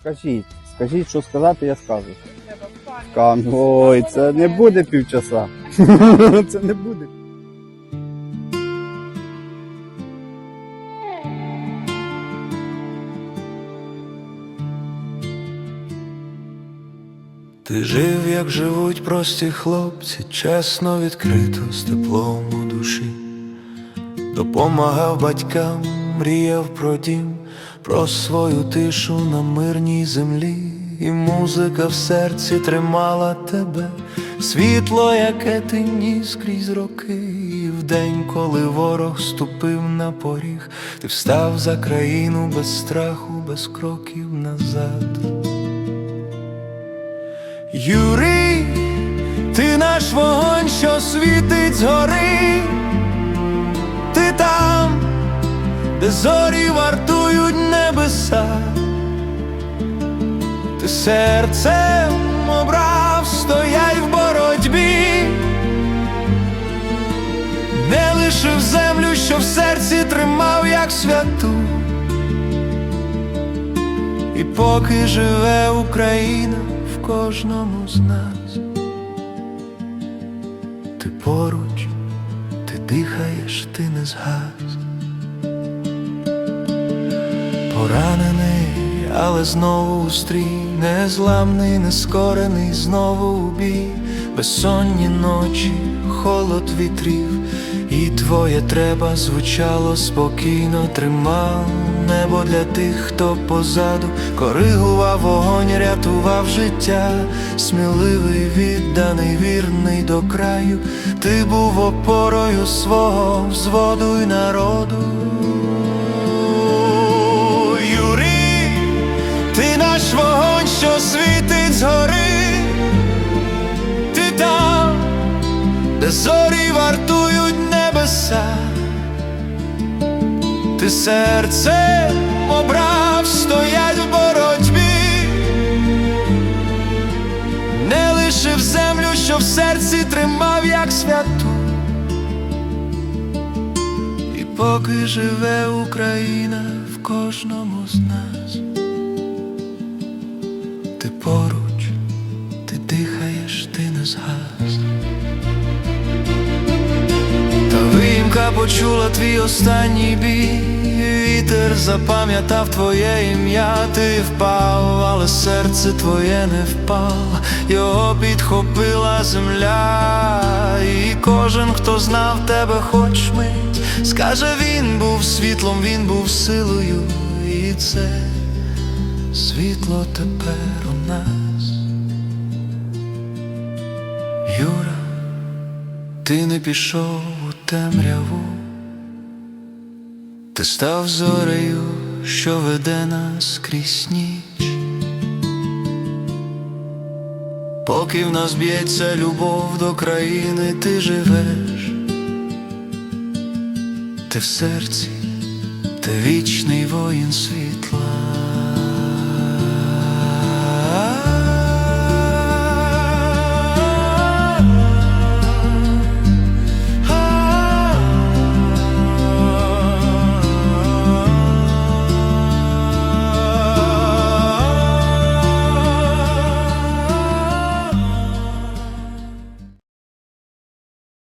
Скажіть, скажіть, що сказати, я скажу. Кам... Ой, це не буде півчаса. Це не буде. Ти жив, як живуть прості хлопці, чесно, відкрито, з теплом у душі, допомагав батькам, мріяв про дім, про свою тишу на мирній землі, і музика в серці тримала тебе, світло, яке ти ніс крізь роки, і в день, коли ворог ступив на поріг, ти встав за країну без страху, без кроків назад. Юрій, ти наш вогонь, що світить згори, де зорі вартують небеса, ти серцем обрав, стояй в боротьбі, не лишив землю, що в серці тримав, як святу. І поки живе Україна в кожному з нас, ти поруч, ти дихаєш, ти не згас. Поранений, але знову у стрій, незламний, нескорений, знову у бій, безсонні ночі, холод вітрів, і твоє треба звучало спокійно, тримав небо для тих, хто позаду, коригував вогонь, рятував життя, сміливий, відданий, вірний до краю, ти був опорою свого взводу й народу. Що світить згори, ти там, де зорі вартують небеса, ти серце обрав, стоять в боротьбі, не лишив землю, що в серці тримав, як святу. І поки живе Україна в кожному з нас, поруч, ти дихаєш, ти не згас. Та виїмка почула твій останній бій, вітер запам'ятав твоє ім'я, ти впав, але серце твоє не впало, його підхопила земля, і кожен, хто знав тебе, хоч мить, скаже, він був світлом, він був силою, і це світло тепер у нас. Юра, ти не пішов у темряву, ти став зорею, що веде нас крізь ніч. Поки в нас б'ється любов до країни, ти живеш, ти в серці, ти вічний воїн свій.